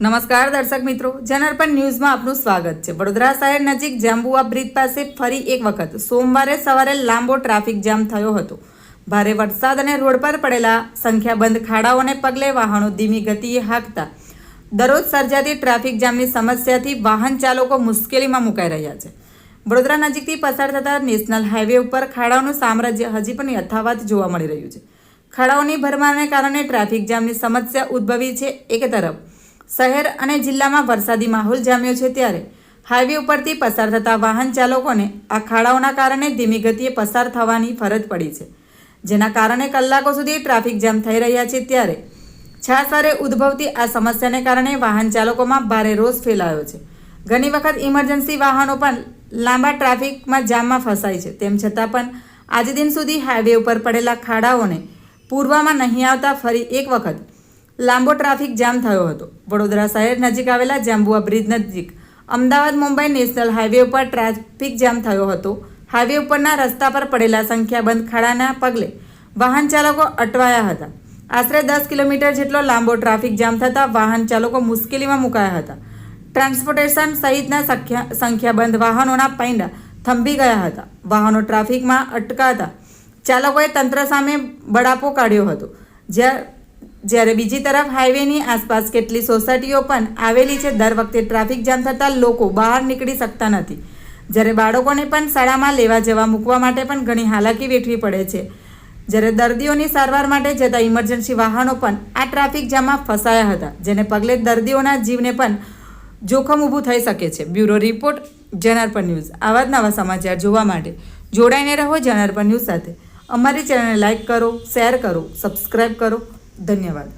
નમસ્કાર દર્શક મિત્રો જનરપન ન્યૂઝમાં આપનું સ્વાગત છે. વડોદરા શહેર નજીક જાંબુઆ બ્રિજ પાસે ફરી એક વખત સોમવારે સવારે લાંબો ટ્રાફિક જામ થયો હતો. ભારે વરસાદ અને રોડ પર પડેલા સંખ્યાબંધ ખાડાઓને પગલે વાહનો ધીમી ગતિએ હાંકતા દરરોજ સર્જાતી ટ્રાફિક જામની સમસ્યાથી વાહન ચાલકો મુશ્કેલીમાં મુકાઈ રહ્યા છે. વડોદરા નજીકથી પસાર થતા નેશનલ હાઈવે ઉપર ખાડાઓનું સામ્રાજ્ય હજી પણ યથાવત જોવા મળી રહ્યું છે. ખાડાઓની ભરમારને કારણે ટ્રાફિક જામની સમસ્યા ઉદ્ભવી છે એક તરફ. શહેર અને જિલ્લામાં વરસાદી માહોલ જામ્યો છે ત્યારે હાઈવે ઉપરથી પસાર થતા વાહન ચાલકોને આ ખાડાઓના કારણે ધીમી ગતિએ પસાર થવાની ફરજ પડી છે. જેના કારણે કલાકો સુધી ટ્રાફિક જામ થઈ રહ્યા છે ત્યારે છાસવારે ઉદ્ભવતી આ સમસ્યાને કારણે વાહન ચાલકોમાં ભારે રોષ ફેલાયો છે. ઘણી વખત ઇમરજન્સી વાહનો પણ લાંબા ટ્રાફિકમાં જામમાં ફસાય છે. તેમ છતાં પણ આજે દિન સુધી હાઈવે ઉપર પડેલા ખાડાઓને પૂરવામાં નહીં આવતા ફરી એક વખત લાંબો ટ્રાફિક જામ થયો હતો. વડોદરા શહેર નજીક આવેલા જાંબુઆ બ્રિજ નજીક અમદાવાદ, મુંબઈ નેશનલ હાઈવે ઉપર ટ્રાફિક જામ થયો હતો. હાઈવે ઉપરના રસ્તા પર પડેલા સંખ્યાબંધ ખાડાના પગલે વાહન ચાલકો અટવાયા હતા. આશરે દસ કિલોમીટર જેટલો લાંબો ટ્રાફિક જામ થતાં વાહન ચાલકો મુશ્કેલીમાં મુકાયા હતા. ટ્રાન્સપોર્ટેશન સહિતના સંખ્યા, સંખ્યાબંધ વાહનોના પૈંડા થંભી ગયા હતા. વાહનો ટ્રાફિકમાં અટકાતા ચાલકોએ તંત્ર સામે બળાપો કાઢ્યો હતો. જ્યાં જ્યારે બીજી તરફ હાઈવેની આસપાસ કેટલી સોસાયટીઓ પણ આવેલી છે, દર વખતે ટ્રાફિક જામ થતાં લોકો બહાર નીકળી શકતા નથી. જ્યારે બાળકોને પણ શાળામાં લેવા જવા મૂકવા માટે પણ ઘણી હાલાકી વેઠવી પડે છે. જ્યારે દર્દીઓની સારવાર માટે જતા ઇમરજન્સી વાહનો પણ આ ટ્રાફિક જામમાં ફસાયા હતા, જેને પગલે દર્દીઓના જીવને પણ જોખમ ઊભું થઈ શકે છે. Bureau report, Janarpan news. આવા જ નવા સમાચાર જોવા માટે જોડાઈને રહો જનાર્પણ ન્યૂઝ સાથે. અમારી ચેનલને લાઇક કરો, શેર કરો સબસ્ક્રાઈબ કરો. धन्यवाद